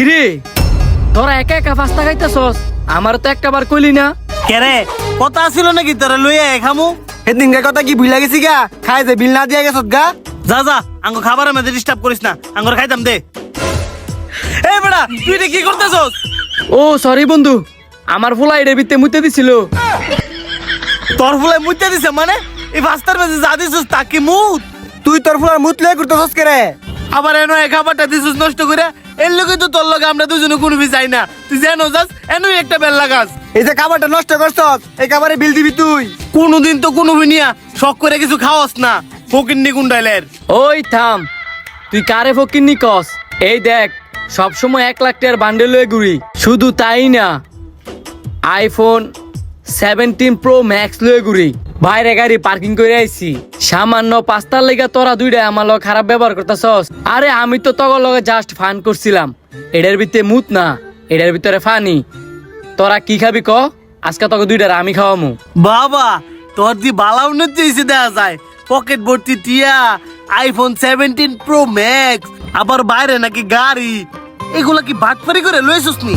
কিরে? তোরা একা একা পাস্তা খাইতেছস? আমার তো একটা বার কইলি না। কেরে কথা ছিল নাকি তোরা লইয়া খামু? সেদিনকার কথা কি ভুলে গেছি গা? খাই যে বিল না দিয়া গেছত গা? যা যা আঙ্গ খাবারের মধ্যে ডিস্টার্ব করিস না। আঙ্গর খাইতাম দে। এই বেড়া তুই এটা কি করতেছস? ও সরি বন্ধু। আমার ফুলা এর ভিতরে মুতে দিছিল। তোর ফুলে মুইতে দিছে মানে? এই পাস্তার মধ্যে যা দিছিস তা কি মুত? তুই তোর ফুলার মুতলে করতেছস কে রে আবার এনো এই খাবারটা দিছিস নষ্ট করে? এর লোকে তোর লগে আমরা দুজনে কোনো বি যাই না। তুই যেন যাস এনো একটা বেল লাগাস। এই যে খাবারটা নষ্ট করছস এই খাবারে বিল দিবি তুই। কোনোদিন তো কোনো বিনিয়া শখ করে কিছু খাওয়াস না ফকিন্নি গুন্ডাইলের ওই থাম তুই কারে ফকিরনি কস? এই দেখ সব সময় এক লাখ টাকার বান্ডেল হয়ে ঘুরি। শুধু তাই না আইফোন সেভেন্টিন প্রো ম্যাক্স লয়ে ঘুরি। বাইরে গাড়ি পার্কিং করে আইছি। সামান্য পাঁচটার লেগে তোরা দুইটা আমার লগে খারাপ ব্যবহার করতেছস। আরে আমি তো তখন লগে জাস্ট ফান করছিলাম। এটার ভিতরে মুত না এটার ভিতরে ফানি তোরা কি খাবি ক? আজকে তোকে দুইটার আমি খাওয়ামু। বাবা তোর দি বালা উন্নতি হয়েছে দেখা যায়। পকেট ভর্তি টিয়া আইফোন সেভেন্টিন প্রো ম্যাক্স আবার বাইরে নাকি গাড়ি। এগুলা কি ভাটফারি করে লইছিস নি?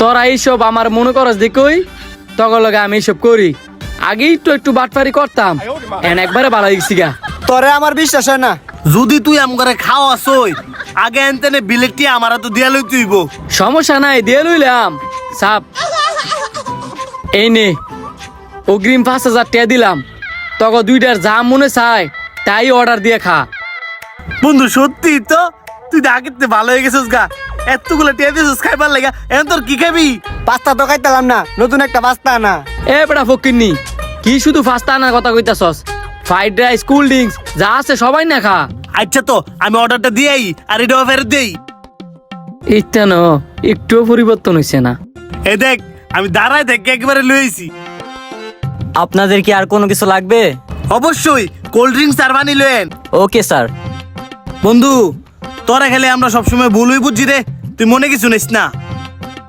তোরা এইসব আমার মনে করস দেখই? তখন লগে আমি এইসব করি। আগেই তো একটু বাটপারি করতাম। এন একবারে ভালো গেছি গা। তোরে আমার বিশ্বাস হয় না। যদি তুই আম করে খাওয়াস ওই আগে এনতেনে বিলেটটি আমার তো দিয়া লই তুইব সমস্যা নাই দিয়ে লইলাম। সাপ। এই নে অগ্রিম পাঁচ হাজার টাকা দিলাম। তখন দুইটার যা মনে চায় তাই অর্ডার দিয়ে খা। বন্ধু সত্যি তো? তুই তো আগের ভালো হয়ে গেছিস গা। এতগুলো টিয়া দিয়েছিস খাইবার লাগা এখন তোর কি খাবি? পাস্তা তো খাইতাম না নতুন একটা পাস্তা না এ বেটা ফকিরনি কি শুধু ফাস্তা আনার কথা কইতাছস? ফ্রাইড রাইস কোল্ড ড্রিঙ্কস যা আছে সবাই না খা। আচ্ছা তো আমি অর্ডারটা দিয়েই আর এটাও ফেরত দেই। ইত্যান একটুও পরিবর্তন হয়েছে না। এই দেখ আমি দাঁড়ায় থেকে একেবারে লইছি আপনাদের কি আর কোনো কিছু লাগবে? অবশ্যই কোল্ড ড্রিঙ্কস আর বানি লয়েন ওকে স্যার। বন্ধু তোরা খেলে আমরা সবসময় ভুলই বুঝছি রে। তুই মনে কিছু নিস না।